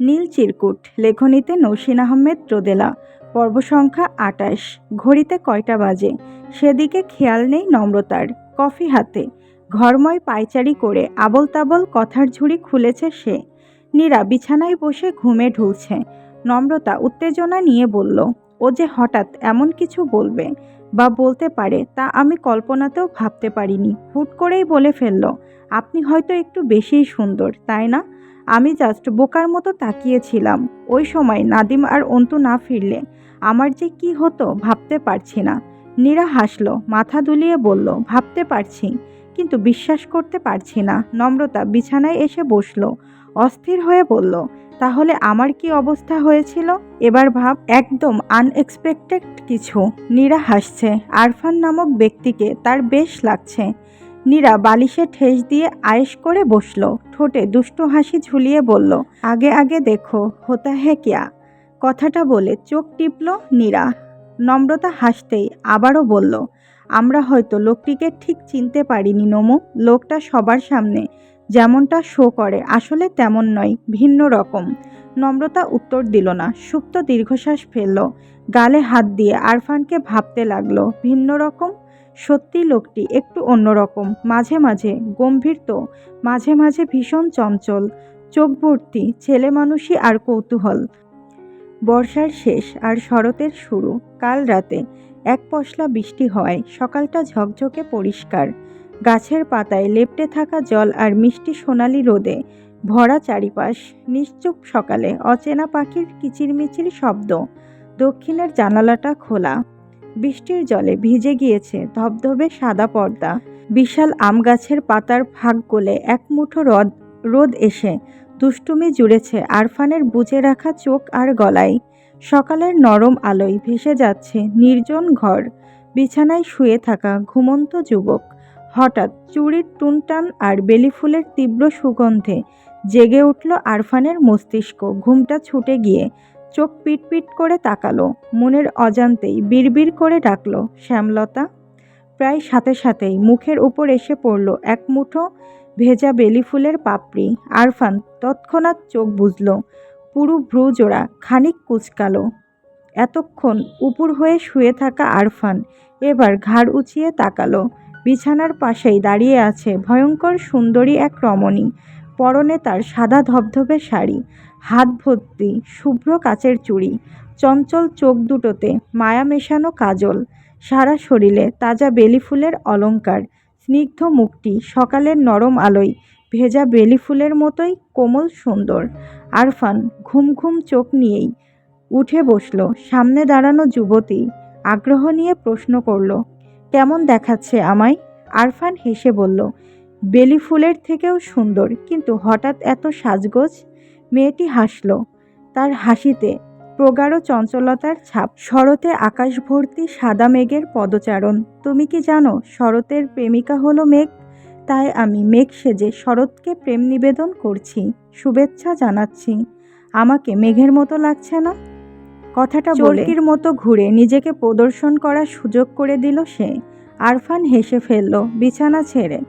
নীল চিরকুট, লেখনীতে নৌসিন আহমেদ রোদেলা পর্ব সংখ্যা আটাশ ঘড়িতে কয়টা বাজে? সেদিকে খেয়াল নেই নম্রতার, কফি হাতে। ঘরময় পায়চারি করে আবল তাবল কথার ঝুড়ি খুলেছে সে। নীরা বিছানায় বসে ঘুমে ঢুলছে। নম্রতা উত্তেজনা নিয়ে বলল, ও যে হঠাৎ এমন কিছু বলবে, বা বলতে পারে, তা আমি কল্পনাতেও ভাবতে পারিনি। হুট করেই বলে ফেলল, আপনি হয়তো একটু বেশিই সুন্দর, তাই না? আমি জাস্ট বোকার মতো তাকিয়েছিলাম। ওই সময় নাদিম আর অন্তু না ফিরলে আমার যে কি হতো ভাবতে পারছি না। নীরা হাসলো, মাথা দুলিয়ে বলল, ভাবতে পারছি, কিন্তু বিশ্বাস করতে পারছি না। নম্রতা বিছানায় এসে বসল, অস্থির হয়ে বলল, তাহলে আমার কি অবস্থা হয়েছিল? এবার ভাব, একদম আনএক্সপেক্টেড কিছু। নীরা হাসছে, আরফান নামক ব্যক্তিকে তার বেশ লাগছে। নীরা বালিশে ঠেস দিয়ে আয়েশ করে বসল। ঠোঁটে দুষ্টু হাসি ঝুলিয়ে বলল, আগে আগে দেখো, হোতা হে কিয়া? কথাটা বলে চোখ টিপল নীরা। নম্রতা হাসতেই আবারও বলল, আমরা হয়তো লোকটিকে ঠিক চিনতে পারিনি, নমু। লোকটা সবার সামনে যেমনটা শো করে, আসলে তেমন নয়, ভিন্ন রকম। নম্রতা উত্তর দিল না, সুপ্ত দীর্ঘশ্বাস ফেলল। গালে হাত দিয়ে আরফানকে ভাবতে লাগল, ভিন্ন রকম? সত্যি লোকটি একটু অন্যরকম। মাঝে মাঝে গম্ভীর তো, মাঝে মাঝে ভীষণ চঞ্চল, চোখ ভর্তি, ছেলে মানুষই আর কৌতূহল। বর্ষার শেষ আর শরতের শুরু, কাল রাতে এক পশলা বৃষ্টি হওয়ায় সকালটা ঝকঝকে পরিষ্কার। গাছের পাতায় লেপটে থাকা জল আর মিষ্টি সোনালি রোদে ভরা চারিপাশ, নিশ্চুপ সকালে অচেনা পাখির কিচিরমিচির শব্দ। দক্ষিণের জানালাটা খোলা। বৃষ্টির জলে ভিজে গিয়েছে ধবধবে সাদা পর্দা। বিশাল আম গাছের পাতার ফাঁক গলে এক মুঠো রদ রোদ এসে দুষ্টুমি জুড়েছে আরফানের বুঝে রাখা চোখ আর গলায়। সকালের নরম আলোয় ভেসে যাচ্ছে নির্জন ঘর। বিছানায় শুয়ে থাকা ঘুমন্ত যুবক। হঠাৎ চুড়ির টুনটান আর বেলি ফুলের তীব্র সুগন্ধে জেগে উঠল আরফানের মস্তিষ্ক। ঘুমটা ছুটে গিয়ে চোখ পিটপিট করে তাকালো, মনের অজান্তেই বিড়বিড় করে ডাকলো, শ্যামলতা? প্রায় সাথে সাথেই মুখের উপর এসে পড়ল এক মুঠো ভেজা বেলি ফুলের পাপড়ি। আরফান তৎক্ষণাৎ চোখ বুঝল পুরু ভ্রু জোড়া, খানিক কুচকালো। এতক্ষণ উপুর হয়ে শুয়ে থাকা আরফান এবার ঘাড় উঁচিয়ে তাকালো, বিছানার পাশেই দাঁড়িয়ে আছে ভয়ঙ্কর সুন্দরী এক রমণী। পরনে তার সাদা ধবধবে শাড়ি হাত ভর্তি, শুভ্র কাচের চুড়ি, চঞ্চল চোখ দুটোতে মায়া মেশানো কাজল, সারা শরীরে তাজা বেলি ফুলের অলঙ্কার, স্নিগ্ধ মুখটি সকালের নরম আলোয় ভেজা বেলি ফুলের মতোই কোমল সুন্দর। আরফান ঘুম ঘুম চোখ নিয়েই উঠে বসল, সামনে দাঁড়ানো যুবতী আগ্রহ নিয়ে প্রশ্ন করল, কেমন দেখাচ্ছে আমায়? আরফান হেসে বলল, বেলি ফুলের থেকেও সুন্দর, কিন্তু হঠাৎ এত সাজগোজ মেয়েটি হাসল। তার হাসিতে, প্রগাঢ় চঞ্চলতার ছাপ। শরতে আকাশ ভর্তি সাদা মেঘের পদচারণ। তুমি কি জানো, শরতের প্রেমিকা হলো মেঘ? তাই আমি মেঘ সেজে শরৎকে প্রেম নিবেদন করছি। শুভেচ্ছা জানাচ্ছি। আমাকে মেঘের মতো লাগছে না? কথাটা চরকির মতো ঘুরে নিজেকে প্রদর্শন করার সুযোগ করে দিল সে। আরফান হেসে ফেলল, বিছানা ছেড়ে।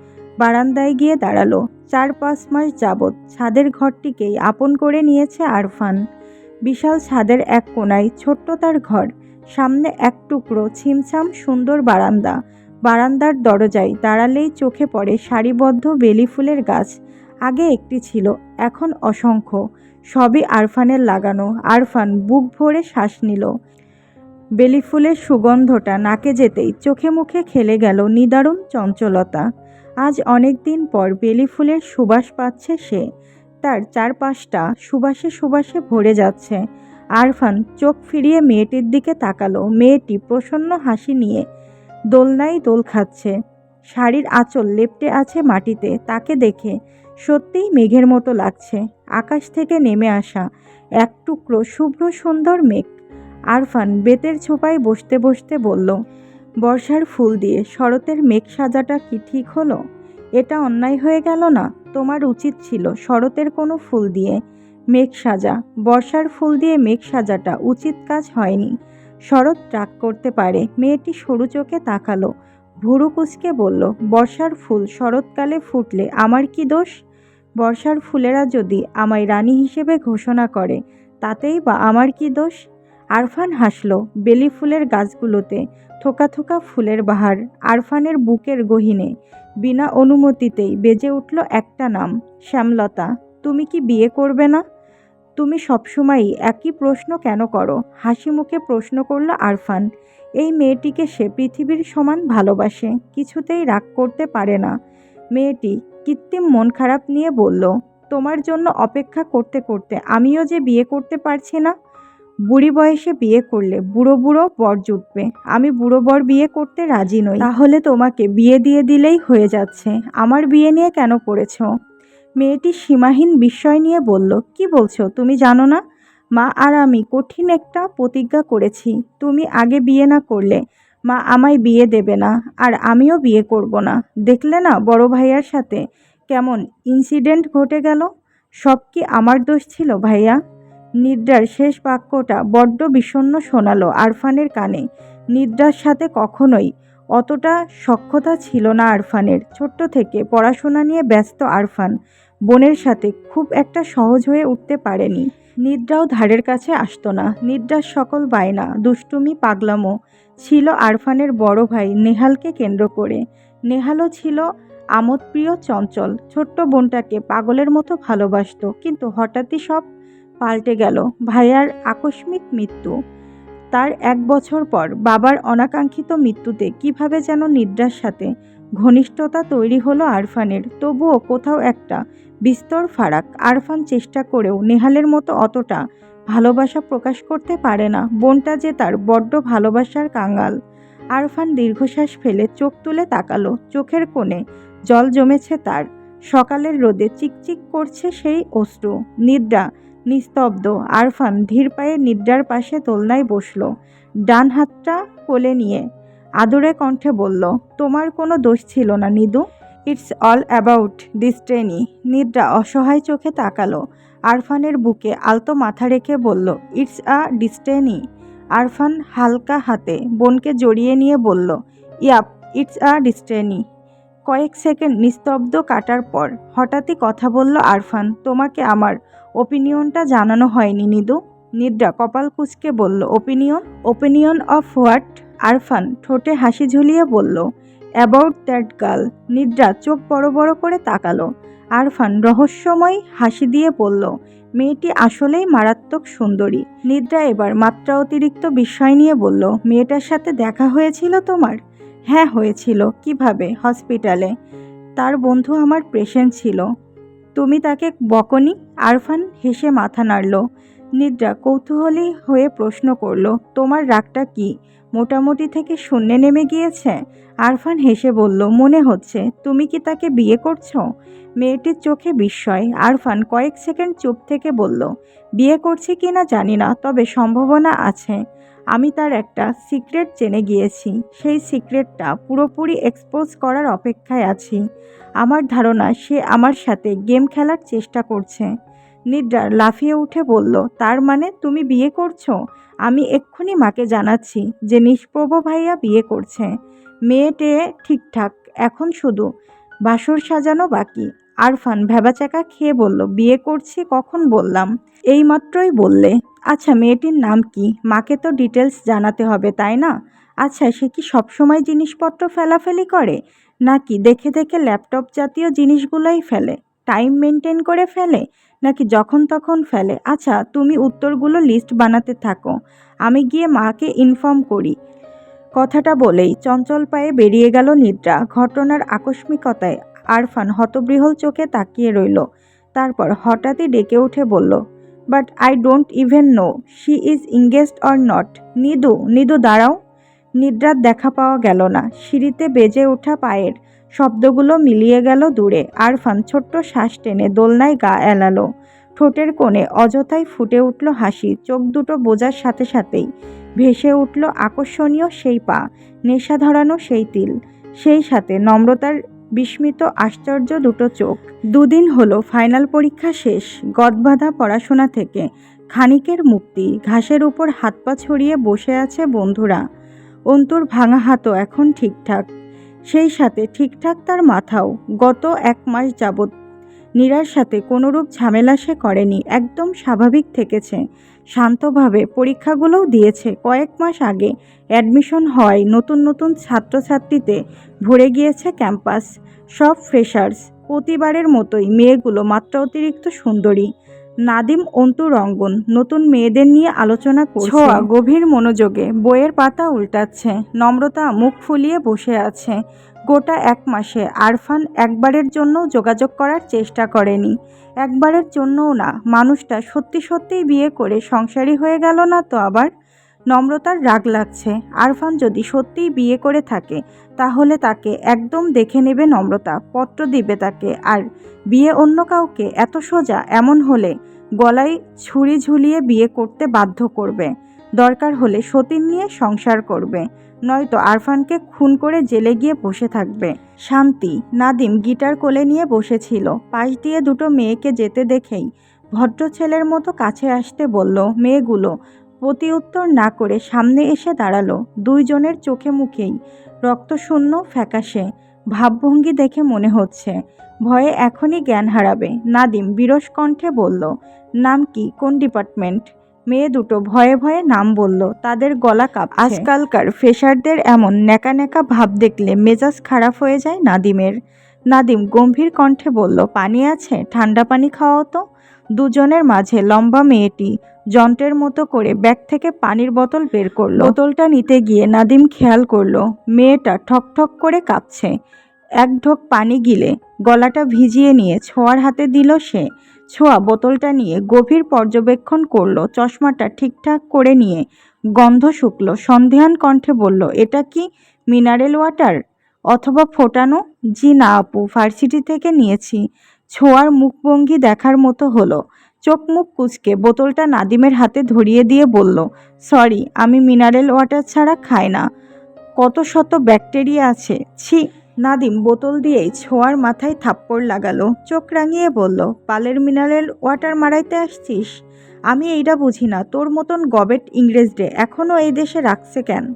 বারান্দায় গিয়ে দাঁড়াল। চার পাঁচ মাস যাবৎ ছাদের ঘরটিকেই আপন করে নিয়েছে আরফান। বিশাল ছাদের এক কোনায় ছোট্ট তার ঘর, সামনে এক টুকরো ছিমছাম সুন্দর বারান্দা। বারান্দার দরজায় দাঁড়ালেই চোখে পড়ে সারিবদ্ধ বেলি ফুলের গাছ। আগে একটি ছিল, এখন অসংখ্য। সবই আরফানের লাগানো। আরফান বুক ভরে শ্বাস নিল। বেলি ফুলের সুগন্ধটা নাকে যেতেই চোখে মুখে খেলে গেল নিদারুণ চঞ্চলতা। আজ অনেক দিন পর বেলি ফুলের সুবাস পাচ্ছে সে। তার চারপাশটা সুবাসে সুবাসে ভরে যাচ্ছে। আরফান চোখ ফিরিয়ে মেয়েটির দিকে তাকালো। মেয়েটি প্রসন্ন হাসি নিয়ে দোলনায় দোল খাচ্ছে। শাড়ির আঁচল লেপটে আছে মাটিতে। তাকে দেখে সত্যিই মেঘের মতো লাগছে। আকাশ থেকে নেমে আসা এক টুকরো শুভ্র সুন্দর মেঘ। আরফান বেতের ছোপায় বসতে বসতে বলল বর্ষার ফুল দিয়ে শরতের মেঘ সাজাটা কি ঠিক হলো? এটা অন্যায় হয়ে গেল না? তোমার উচিত ছিল শরতের কোনো ফুল দিয়ে মেঘ সাজা। বর্ষার ফুল দিয়ে মেঘ সাজাটা উচিত কাজ হয়নি। শরৎ রাগ করতে পারে। মেয়েটি সরু চোখে তাকালো। ভুরু কুচকে বলল, বর্ষার ফুল শরৎকালে ফুটলে আমার কি দোষ? বর্ষার ফুলেরা যদি আমায় রানী হিসেবে ঘোষণা করে, তাতেই বা আমার কি দোষ? আরফান হাসল বেলি ফুলের গাছগুলোতে থোকা থোকা ফুলের বাহার। আরফানের বুকের গহিনে বিনা অনুমতিতেই বেজে উঠল একটা নাম, শ্যামলতা। তুমি কি বিয়ে করবে না? তুমি সবসময়ই একই প্রশ্ন কেন করো? হাসি মুখে প্রশ্ন করল আরফান। এই মেয়েটিকে সে পৃথিবীর সমান ভালোবাসে, কিছুতেই রাগ করতে পারে না। মেয়েটি কৃত্রিম মন খারাপ নিয়ে বলল, তোমার জন্য অপেক্ষা করতে করতে আমিও যে বিয়ে করতে পারছি না? বুড়ি বয়সে বিয়ে করলে বুড়ো বুড়ো বর জুটবে। আমি বুড়ো বর বিয়ে করতে রাজি নই। তাহলে তোমাকে বিয়ে দিয়ে দিলেই হয়ে যাচ্ছে। আমার বিয়ে নিয়ে কেন করেছ মেয়েটি সীমাহীন বিস্ময় নিয়ে বলল, কি বলছো? তুমি জানো না? মা আর আমি কঠিন একটা প্রতিজ্ঞা করেছি। তুমি আগে বিয়ে না করলে মা আমায় বিয়ে দেবে না, আর আমিও বিয়ে করব না। দেখলে না বড় ভাইয়ার সাথে কেমন ইনসিডেন্ট ঘটে গেল? সব কি আমার দোষ ছিল ভাইয়া? নিদ্রার শেষ বাক্যটা বড্ড বিষণ্ণ শোনালো আরফানের কানে। নিদ্রার সাথে কখনোই অতটা সক্ষতা ছিল না আরফানের। ছোট্ট থেকে পড়াশোনা নিয়ে ব্যস্ত আরফান বোনের সাথে খুব একটা সহজ হয়ে উঠতে পারেনি। নিদ্রাও ধারের কাছে আসতো না। নিদ্রার সকল বায়না, দুষ্টুমি, পাগলামো ছিল আরফানের বড় ভাই নেহালকে কেন্দ্র করে। নেহালও ছিল আমোদপ্রিয় চঞ্চল। ছোট্ট বোনটাকে পাগলের মতো ভালোবাসত, কিন্তু হঠাৎই সব পাল্টে গেল। ভাইয়ার আকস্মিক মৃত্যু। তার এক বছর পর বাবার অনাকাঙ্ক্ষিত মৃত্যুতে কীভাবে যেন নিদ্রার সাথে ঘনিষ্ঠতা তৈরি হলো আরফানের, তবুও কোথাও একটা বিস্তর ফারাক আরফান চেষ্টা করেও নেহালের মতো অতটা ভালোবাসা প্রকাশ করতে পারে না, বোনটা যে তার বড্ড ভালোবাসার কাঙ্গাল আরফান দীর্ঘশ্বাস ফেলে চোখ তুলে তাকালো, চোখের কোণে জল জমেছে তার, সকালের রোদে চিকচিক করছে সেই অশ্রু, নিদ্রা নিস্তব্ধ। আরফান ধীর পায়ে নিদ্রার পাশে দোলনায় বসল। ডান হাতটা কোলে নিয়ে আদরে কণ্ঠে বলল, তোমার কোনো দোষ ছিল না, Nidu. It's all about destiny Nidra অসহায় চোখে তাকালো। আরফানের বুকে আলতো মাথা রেখে বলল, ইটস আ ডিস্টেনি আরফান হালকা হাতে বোনকে জড়িয়ে নিয়ে বলল, ইয়াপ, ইটস আ ডিস্টেনি কয়েক সেকেন্ড নিস্তব্ধ কাটার পর হঠাৎই কথা বলল, আরফান, তোমাকে আমার ওপিনিয়নটা জানানো হয়নি নিদু। নিদ্রা কপাল কুচকে বলল opinion opinion of what Arfan ঠোঁটে হাসি ঝুলিয়ে বলল অ্যাবাউট দ্যাট গার্ল নিদ্রা চোখ বড় বড় করে তাকালো। আরফান রহস্যময় হাসি দিয়ে বলল, মেয়েটি আসলেই মারাত্মক সুন্দরী। নিদ্রা এবার মাত্রা অতিরিক্ত বিস্ময় নিয়ে বলল, মেয়েটার সাথে দেখা হয়েছিল তোমার? হ্যাঁ হয়েছিল। কীভাবে? হসপিটালে। তার বন্ধু আমার পেশেন্ট ছিল। তুমি তাকে বকনি, আরফান হেসে মাথা নাড়ল। নিদ্রা কৌতূহলী হয়ে প্রশ্ন করল, তোমার রাগটা কি? মোটামুটি থেকে শূন্যে নেমে গিয়েছে? আরফান হেসে বলল, মনে হচ্ছে। তুমি কি তাকে বিয়ে করছ? মেয়েটির চোখে বিস্ময়। আরফান কয়েক সেকেন্ড চুপ থেকে বলল, বিয়ে করছি কি না জানি না, তবে সম্ভাবনা আছে। আমি তার একটা সিক্রেট জেনে গিয়েছি। সেই সিক্রেটটা পুরোপুরি এক্সপোজ করার অপেক্ষায় আছি। আমার ধারণা সে আমার সাথে গেম খেলার চেষ্টা করছে। নিদ্রা লাফিয়ে উঠে বলল, তার মানে তুমি বিয়ে করছ? আমি এক্ষুনি মাকে জানাচ্ছি যে নিষ্প্রভ ভাইয়া বিয়ে করছে। মেয়েটে ঠিকঠাক, এখন শুধু বাসর সাজানো বাকি। আরফান ভেবাচাকা খেয়ে বলল, বিয়ে করছি কখন বললাম? এই মাত্রই বললে। আচ্ছা মেয়েটির নাম কি? মাকে তো ডিটেলস জানাতে হবে, তাই না? আচ্ছা সে কি সবসময় জিনিসপত্র ফেলাফেলি করে? নাকি দেখে দেখে ল্যাপটপ জাতীয় জিনিসগুলোই ফেলে? টাইম মেনটেন করে ফেলে? নাকি যখন তখন ফেলে? আচ্ছা তুমি উত্তরগুলো লিস্ট বানাতে থাকো। আমি গিয়ে মাকে ইনফর্ম করি। কথাটা বলেই চঞ্চল পায়ে বেরিয়ে গেল নিদ্রা। ঘটনার আকস্মিকতায় আরফান হতবৃহল চোখে তাকিয়ে রইল। তারপর হঠাৎই ডেকে উঠে বলল but I don't even know she is engaged or not Nidu Nidu দাঁড়াও। নিদ্রার দেখা পাওয়া গেল না। সিঁড়িতে বেজে ওঠা পায়ের শব্দগুলো মিলিয়ে গেল দূরে। আরফান ছোট্ট শ্বাস টেনে দোলনায় গা এলালো। ঠোঁটের কোণে অযথাই ফুটে উঠল হাসি। চোখ দুটো বোঝার সাথে সাথেই ভেসে উঠল আকর্ষণীয় সেই পা, নেশা ধরানো সেই তিল। সেই সাথে নম্রতার বিস্মিত আশ্চর্য দুটো চোখ। দুদিন হলো ফাইনাল পরীক্ষা শেষ, গদবাঁধা পড়াশোনা থেকে। খানিকের মুক্তি, ঘাসের উপর হাত পা ছড়িয়ে বসে আছে বন্ধুরা। অন্তুর ভাঙা হাতও এখন ঠিকঠাক। সেই সাথে ঠিকঠাক তার মাথাও, গত এক মাস যাবৎ। নীরার সাথে কোনোরূপ ঝামেলা সে করেনি, একদম স্বাভাবিক থেকেছে। শান্তভাবে পরীক্ষাগুলোও দিয়েছে। কয়েক মাস আগে অ্যাডমিশন হওয়ায় নতুন নতুন ছাত্রছাত্রীতে ভরে গিয়েছে ক্যাম্পাস। সব ফ্রেশার্স, প্রতিবারের মতোই মেয়েগুলো মাত্রা অতিরিক্ত সুন্দরী। নাদিম অন্তু রঙ্গন, নতুন মেয়েদের নিয়ে আলোচনা করছে। গভীর মনোযোগে, বইয়ের পাতা উল্টাচ্ছে, নম্রতা মুখ ফুলিয়ে বসে আছে। গোটা এক মাসে আরফান একবারের জন্য যোগাযোগ করার চেষ্টা করেনি। একবারের জন্যও না, মানুষটা সত্যি সত্যিই বিয়ে করে সংসারী হয়ে গেল না তো আবার? নম্রতার রাগ লাগছে। আরফান যদি সত্যিই বিয়ে করে থাকে, তাহলে তাকে একদম দেখে নেবে নম্রতা, পত্র দিবে তাকে। আর বিয়ে অন্য কাউকে এত সোজা এমন হলে গলায় ছুরি ঝুলিয়ে বিয়ে করতে বাধ্য করবে। দরকার হলে সতীন নিয়ে সংসার করবে। নয়তো আরফানকে খুন করে জেলে গিয়ে বসে থাকবে। শান্তি, নাদিম গিটার কোলে নিয়ে বসেছিল। পাশ দিয়ে দুটো মেয়েকে যেতে দেখেই ভদ্র ছেলের মতো কাছে আসতে বলল, মেয়েগুলো। প্রতি উত্তর না করে সামনে এসে দাঁড়াল। দুইজনের চোখে মুখেই রক্তশূন্য ফ্যাকাশে। ভাবভঙ্গি দেখে মনে হচ্ছে ভয়ে এখনই জ্ঞান হারাবে। নাদিম বিরস কণ্ঠে বলল, নাম কি? কোন ডিপার্টমেন্ট? মেয়ে দুটো ভয়ে ভয়ে নাম বলল, তাদের গলা কাপ আজকালকার ফ্রেশারদের এমন নেকা নেকা ভাব দেখলে মেজাজ খারাপ হয়ে যায় নাদিমের। নাদিম গম্ভীর কণ্ঠে বলল, পানি আছে? ঠান্ডা পানি খাওয়াও তো? দুজনের মাঝে লম্বা মেয়েটি যন্ত্রের মতো করে ব্যাগ থেকে পানির বোতল বের করল। বোতলটা নিতে গিয়ে নাদিম খেয়াল করল, মেয়েটা ঠক ঠক করে কাঁপছে। এক ঢোক পানি গিলে গলাটা ভিজিয়ে নিয়ে ছোঁয়ার হাতে দিল সে। ছোঁয়া বোতলটা নিয়ে গভীর পর্যবেক্ষণ করল, চশমাটা ঠিকঠাক করে নিয়ে। গন্ধ শুকল সন্দেহান কণ্ঠে বলল, এটা কি মিনারেল ওয়াটার? অথবা ফোটানো? জি না আপু, ভার্সিটি থেকে নিয়েছি। ছোঁয়ার মুখভঙ্গি দেখার মতো হলো। চোখ মুখ কুচকে বোতলটা নাদিমের হাতে ধরিয়ে দিয়ে বলল, সরি, আমি মিনারেল ওয়াটার ছাড়া খাই না। কত শত ব্যাকটেরিয়া আছে, ছি। নাদিম বোতল দিয়েই ছোঁয়ার মাথায় থাপ্পড় লাগালো। চোখ রাঙিয়ে বলল, পালের মিনারেল ওয়াটার মারাইতে আসছিস? আমি এইটা বুঝি না, তোর মতন গবেট ইংরেজরে এখনও এই দেশে রাখছে কেন?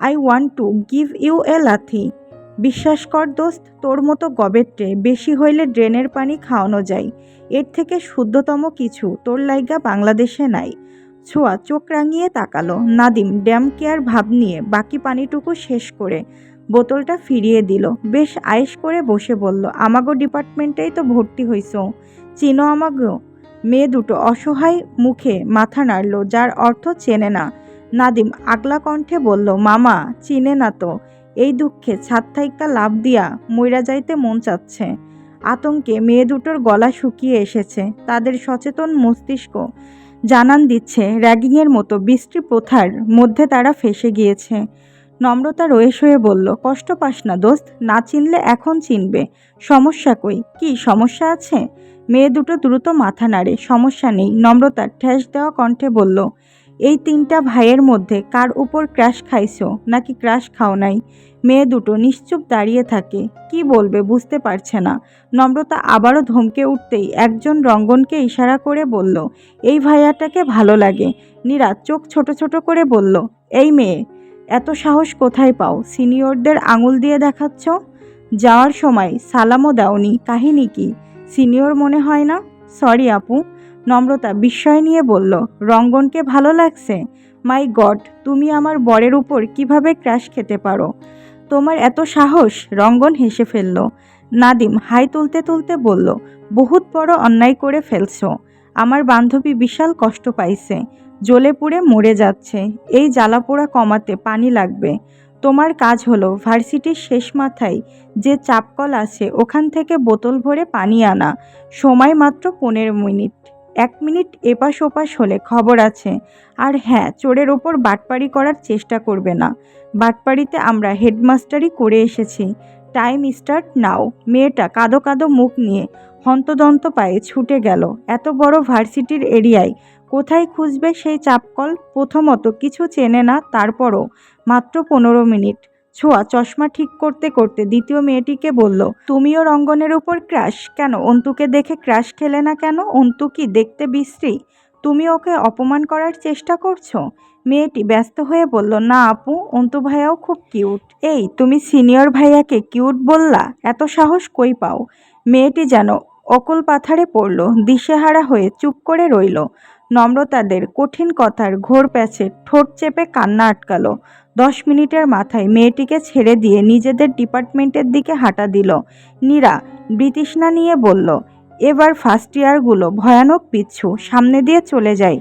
I want to give you a লাথি। বিশ্বাস কর দোস্ত, তোর মতো গবেটরে বেশি হইলে ড্রেনের পানি খাওয়ানো যায়। এর থেকে শুদ্ধতম কিছু, তোর লাইগা বাংলাদেশে নাই। ছোঁয়া চোখ রাঙিয়ে তাকালো। নাদিম ড্যাম কেয়ার ভাব নিয়ে বাকি পানিটুকু শেষ করে বোতলটা ফিরিয়ে দিল। বেশ আয়েস করে বসে বলল, আমাগো ডিপার্টমেন্টেই তো ভর্তি হইছ। চিনো আমাগো? মেয়ে দুটো অসহায় মুখে মাথা নাড়ল, যার অর্থ চেনে না। নাদিম আগলা কণ্ঠে বলল, মামা, চিনে না তো। এই দুঃখে ছাদ থাইকা লাভ দিয়া মইরা যাইতে মন চাচ্ছে। আতঙ্কে মেয়ে দুটোর গলা শুকিয়ে এসেছে। তাদের সচেতন মস্তিষ্ক জানান দিচ্ছে, র্যাগিংয়ের মতো বৃষ্টি প্রথার মধ্যে তারা ফেসে গিয়েছে। নম্রতা রয়েস হয়ে বলল, কষ্ট পাস না দোস্ত, না চিনলে এখন চিনবে। সমস্যা কই? কি সমস্যা আছে? মেয়ে দুটো দ্রুত মাথা নাড়ে, সমস্যা নেই। নম্রতা ঠেস দেওয়া কণ্ঠে বলল, এই তিনটা ভাইয়ের মধ্যে কার উপর ক্র্যাশ খাইছো? নাকি ক্র্যাশ খাও নাই? মেয়ে দুটো নিশ্চুপ দাঁড়িয়ে থাকে, কি বলবে বুঝতে পারছে না। নম্রতা আবারও ধমকে উঠতেই একজন রঙ্গনকে ইশারা করে বলল, এই ভাইয়াটাকে ভালো লাগে। নীরা চোখ ছোট ছোট করে বলল, এই মেয়ে এত সাহস কোথায় পাও? সিনিয়রদের আঙুল দিয়ে দেখাচ্ছ? যাওয়ার সময় সালামও দাওনি, কাহিনী কি? সিনিয়র মনে হয় না? সরি আপু। নম্রতা বিস্ময় নিয়ে বলল, রঙ্গনকে ভালো লাগছে? মাই গড, তুমি আমার বরের উপর কীভাবে ক্র্যাশ খেতে পারো? তোমার এত সাহস? রঙ্গন হেসে ফেলল। নাদিম হাই তুলতে তুলতে বলল, বহুত বড় অন্যায় করে ফেলছো। আমার বান্ধবী বিশাল কষ্ট পাইছে। জ্বলে পুড়ে মরে যাচ্ছে। এই জ্বালাপোড়া কমাতে পানি লাগবে। তোমার কাজ হলো ভার্সিটির শেষ মাথায় যে চাপকল আছে ওখান থেকে বোতল ভরে পানি আনা। সময় মাত্র পনেরো মিনিট। এক মিনিট এপাশ ওপাশ হলে খবর আছে। আর হ্যাঁ চোরের ওপর বাটপাড়ি করার চেষ্টা করবে না। বাটপাড়িতে আমরা হেডমাস্টারই করে এসেছি। Time start now. মেয়েটা কাদো কাদো মুখ নিয়ে হন্তদন্ত পায়ে ছুটে গেল। এত বড় ভার্সিটির এরিয়ায় কোথায় খুঁজবে সেই চাপকল? প্রথমত কিছু চেনে না, তারপরও। মাত্র পনেরো মিনিট। ছোঁয়া চশমা ঠিক করতে করতে দ্বিতীয় মেয়েটিকে বলল, তুমিও রঙ্গনের উপর ক্রাশ? কেন? অন্তুকে দেখে ক্রাশ খেলে না কেন? অন্তু কি দেখতে বিশ্রী? তুমি ওকে অপমান করার চেষ্টা করছ? মেয়েটি ব্যস্ত হয়ে বলল, না আপু, অন্তু ভাইয়াও খুব কিউট। এই, তুমি সিনিয়র ভাইয়াকে কিউট বললা? এত সাহস কই পাও? মেয়েটি যেন অকল পাথারে পড়ল, দিশেহারা হয়ে চুপ করে রইল। নম্রতাদের কঠিন কথার ঘোর প্যাচে ঠোঁট চেপে কান্না আটকালো। দশ মিনিটের মাথায় মেয়েটিকে ছেড়ে দিয়ে নিজেদের ডিপার্টমেন্টের দিকে হাঁটা দিল। নীরা বৃতৃষ্ণা নিয়ে বলল, এবার ফার্স্ট ইয়ারগুলো ভয়ানক পিচ্ছু, সামনে দিয়ে চলে যায়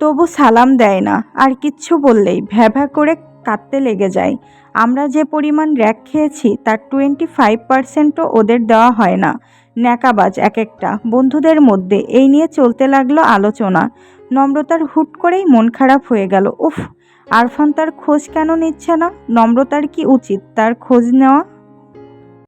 তবু সালাম দেয় না, আর কিচ্ছু বললেই ভ্যা ভ্যা করে কাঁদতে লেগে যায়। আমরা যে পরিমাণ র্যাক খেয়েছি, তার টোয়েন্টি ফাইভ পার্সেন্টও ওদের দেওয়া হয় না। ন্যাকাবাজ এক একটা। বন্ধুদের মধ্যে এই নিয়ে চলতে লাগল আলোচনা। নম্রতার হুট করেই মন খারাপ হয়ে গেল। উফ, আরফান তার খোঁজ কেন নিচ্ছে না? নম্রতার কি উচিত? তার খোঁজ নেওয়া?